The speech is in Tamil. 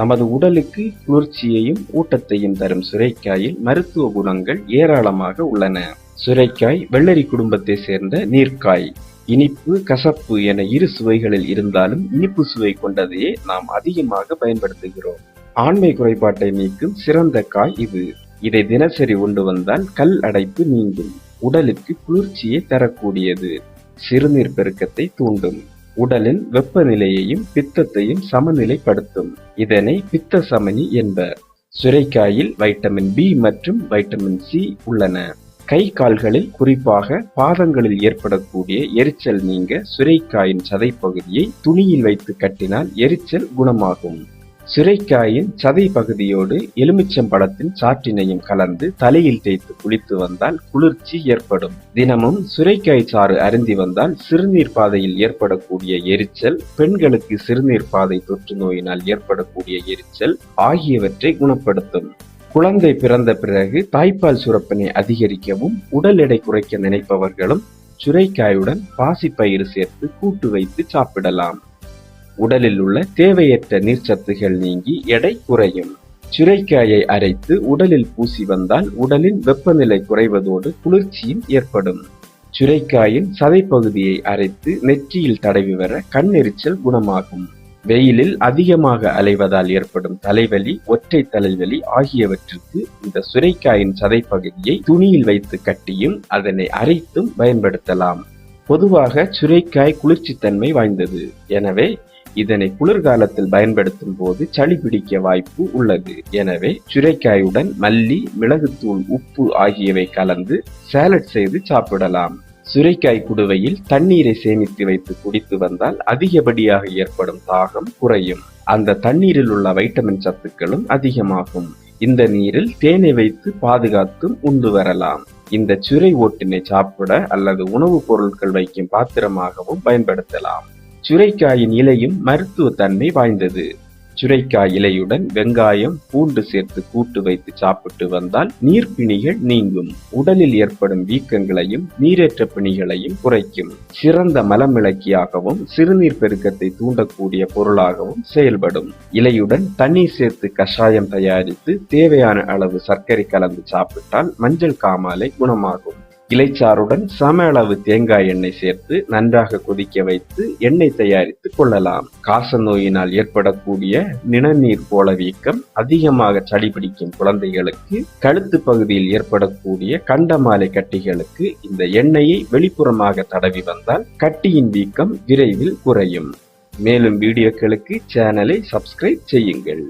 நமது உடலுக்கு குளிர்ச்சியையும் ஊட்டத்தையும் தரும் சுரைக்காயில் மருத்துவ குணங்கள் ஏராளமாக உள்ளன. சுரைக்காய் வெள்ளரி குடும்பத்தை சேர்ந்த நீர்க்காய் இனிப்பு கசப்பு என இரு சுவைகளில் இருந்தாலும் இனிப்பு சுவை கொண்டதையே நாம் அதிகமாக பயன்படுத்துகிறோம். ஆண்மை குறைபாட்டை நீக்கும் சிறந்த காய் இது. இதை தினசரி உண்டு வந்தால் கல் அடைப்பு நீங்கும் உடலுக்கு குளிர்ச்சியை தரக்கூடியது. சிறுநீர் பெருக்கத்தை தூண்டும். உடலின் வெப்பநிலையையும் பித்தத்தையும் சமநிலைப்படுத்தும். இதனை பித்த சமனி என்பர். சுரைக்காயில் வைட்டமின் பி மற்றும் வைட்டமின் சி உள்ளன. கை கால்களில் குறிப்பாக பாதங்களில் ஏற்படக்கூடிய எரிச்சல் நீங்க சுரைக்காயின் சதைப்பகுதியை துணியில் வைத்து கட்டினால் எரிச்சல் குணமாகும். சுரைக்காயின் சதை பகுதியோடு எலுமிச்சம்பழத்தின் சாற்றினையும் கலந்து தலையில் தேய்த்து குளித்து வந்தால் குளிர்ச்சி ஏற்படும். தினமும் சுரைக்காய் சாறு அருந்தி வந்தால் சிறுநீர் பாதையில் ஏற்படக்கூடிய எரிச்சல் பெண்களுக்கு சிறுநீர் பாதை தொற்று நோயினால் ஏற்படக்கூடிய எரிச்சல் ஆகியவற்றை குணப்படுத்தும். குழந்தை பிறந்த பிறகு தாய்ப்பால் சுரப்பினை அதிகரிக்கவும் உடல் எடை குறைக்க நினைப்பவர்களும் சுரைக்காயுடன் பாசிப்பயிறு சேர்த்து கூட்டு வைத்து சாப்பிடலாம். உடலில் உள்ள தேவையற்ற நீர்ச்சத்துகள் நீங்கி எடை குறையும். சுரைக்காயை அரைத்து உடலில் பூசி வந்தால் உடலின் வெப்பநிலை குறைவதோடு குளிர்ச்சியும் ஏற்படும். சுரைக்காயின் சதைப்பகுதியை அரைத்து நெற்றியில் தடவி வர கண்ணெரிச்சல் குணமாகும். வெயிலில் அதிகமாக அலைவதால் ஏற்படும் தலைவலி ஒற்றை தலைவலி ஆகியவற்றிற்கு இந்த சுரைக்காயின் சதைப்பகுதியை துணியில் வைத்து கட்டியும் அதனை அரைத்தும் பயன்படுத்தலாம். பொதுவாக சுரைக்காய் குளிர்ச்சித்தன்மை வாய்ந்தது. எனவே இதனை குளிர்காலத்தில் பயன்படுத்தும் போது சளி பிடிக்க வாய்ப்பு உள்ளது. எனவே சுரைக்காயுடன் மல்லி மிளகுத்தூள் உப்பு ஆகியவை கலந்து சாலட் செய்து சாப்பிடலாம். சுரைக்காய் குடுவையில் தண்ணீரை சேமித்து வைத்து குடித்து வந்தால் அதிகப்படியாக ஏற்படும் தாகம் குறையும். அந்த தண்ணீரில் உள்ள வைட்டமின் சத்துக்களும் அதிகமாகும். இந்த நீரில் தேனை வைத்து பாதுகாத்தும் உண்டு வரலாம். இந்த சுரை ஓட்டினை சாப்பிட அல்லது உணவுப் பொருட்கள் வைக்கும் பாத்திரமாகவும் பயன்படுத்தலாம். சுரைக்காயின் இலையும் மருத்துவ தன்மை வாய்ந்தது. சுரைக்காய் இலையுடன் வெங்காயம் பூண்டு சேர்த்து கூட்டு வைத்து சாப்பிட்டு வந்தால் நீர்ப்பிணிகள் நீங்கும். உடலில் ஏற்படும் வீக்கங்களையும் நீரேற்ற பிணிகளையும் குறைக்கும். சிறந்த மலமிளக்கியாகவும் சிறுநீர் பெருக்கத்தை தூண்டக்கூடிய பொருளாகவும் செயல்படும். இலையுடன் தண்ணீர் சேர்த்து கஷாயம் தயாரித்து தேவையான அளவு சர்க்கரை கலந்து சாப்பிட்டால் மஞ்சள் காமாலை குணமாகும். இலைச்சாறுடன் சம அளவு தேங்காய் எண்ணெய் சேர்த்து நன்றாக கொதிக்க வைத்து எண்ணெய் தயாரித்து கொள்ளலாம். காச நோயினால் ஏற்படக்கூடிய நிணநீர் போல வீக்கம் அதிகமாக சளி பிடிக்கும் குழந்தைகளுக்கு கழுத்து பகுதியில் ஏற்படக்கூடிய கண்டமாலை கட்டிகளுக்கு இந்த எண்ணெயை வெளிப்புறமாக தடவி வந்தால் கட்டியின் வீக்கம் விரைவில் குறையும். மேலும் வீடியோக்களுக்கு சேனலை சப்ஸ்கிரைப் செய்யுங்கள்.